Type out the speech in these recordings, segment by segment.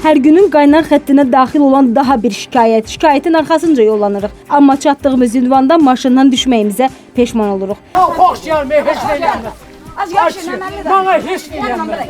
Hər günün qaynar xəttinə daxil olan daha bir şikayət. Şikayətin arxasınca yollanırıq. Amma çatdığımız ünvanda maşından düşməyimizə peşman oluruq. Çok hoş geldi, hoş geldin. Az yaşına mən də. Bana hiç gelmedi.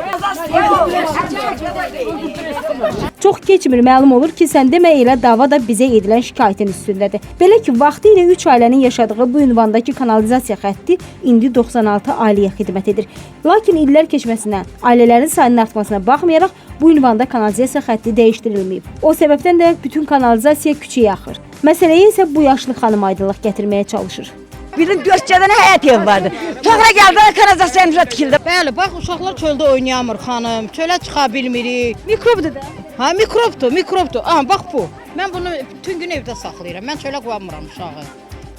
Çox keçmir məlum olur ki, sən demə elə dava da bizə edilən şikayətin üstündədir. Belə ki, vaxtı ilə 3 ailənin yaşadığı bu ünvandakı kanalizasiya xətti indi 96 ailəyə xidmət edir. Lakin illər keçməsinə, ailələrin sayının artmasına baxmayaraq bu ünvanda kanalizasiya xətti dəyişdirilməyib. O səbəbdən də bütün kanalizasiya küçəyə axır. Məsələyə isə bu yaşlı xanım aydınlıq gətirməyə çalışır. Bizim dörd cadana həyat ev vardı. Sonra gəldi kanalizasiyamıza tikildi. Bəli, bax uşaqlar çöldə oynayamır xanım, çölə çıxa bilmirik. Mikrobdur da. Ha, mikrobdur, mikrobdur. Aha, bax bu. Mən bunu bütün gün evdə saxlayıram. Mən çölə qoymıram uşağı.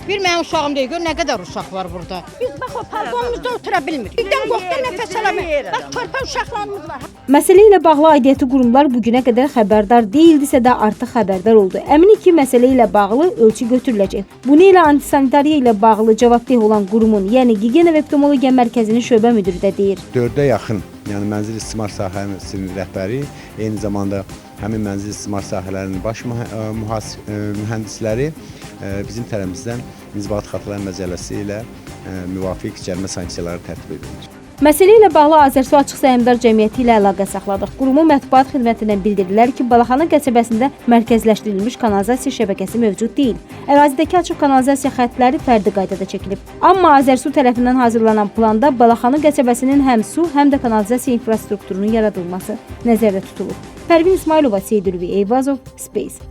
Bir mənim uşağım deyil, gör nə qədər uşaq var burada. Biz bax o balkonumuzda otura bilmirik. Birdən qoxda nəfəs alamır. Bax körpə uşaqlarımız var. Məsələ ilə bağlı aidiyyəti qurumlar bu günə qədər xəbərdar deyildisə də artıq xəbərdar oldu. Əminik ki, məsələ ilə bağlı ölçü götürüləcək. Bunu ilə antisanitariya ilə bağlı cavabdeh olan qurumun, yəni Gigiyena və Epidemiologiya Mərkəzinin şöbə müdiri də deyir. 4-ə yaxın, yəni mənzil istismar sahəsinin rəhbəri, eyni zamanda həmin mənzil istismar sahələrinin baş mühəndisləri bizim tərəfimizdən inzibat xətalar məcəlləsi ilə ə, müvafiq cərimə sanksiyaları tətbiq edilir. Məsələ ilə bağlı Azərsu Açıq Səhmdar Cəmiyyəti ilə əlaqə saxladıq. Qurumun mətbuat xidmətindən bildirdilər ki, Balaxana qəsəbəsində mərkəzləşdirilmiş kanalizasiya şəbəkəsi mövcud deyil. Ərazidəki açıq kanalizasiya xəttləri fərdi qaydada çəkilib. Amma Azərsu tərəfindən hazırlanan planda Balaxana qəsəbəsinin həm su, həm də kanalizasiya infrastrukturunun yaradılması nəzərdə tutulub. Pərvin İsmailova, Seyid Ülvi Eyvazov, Space.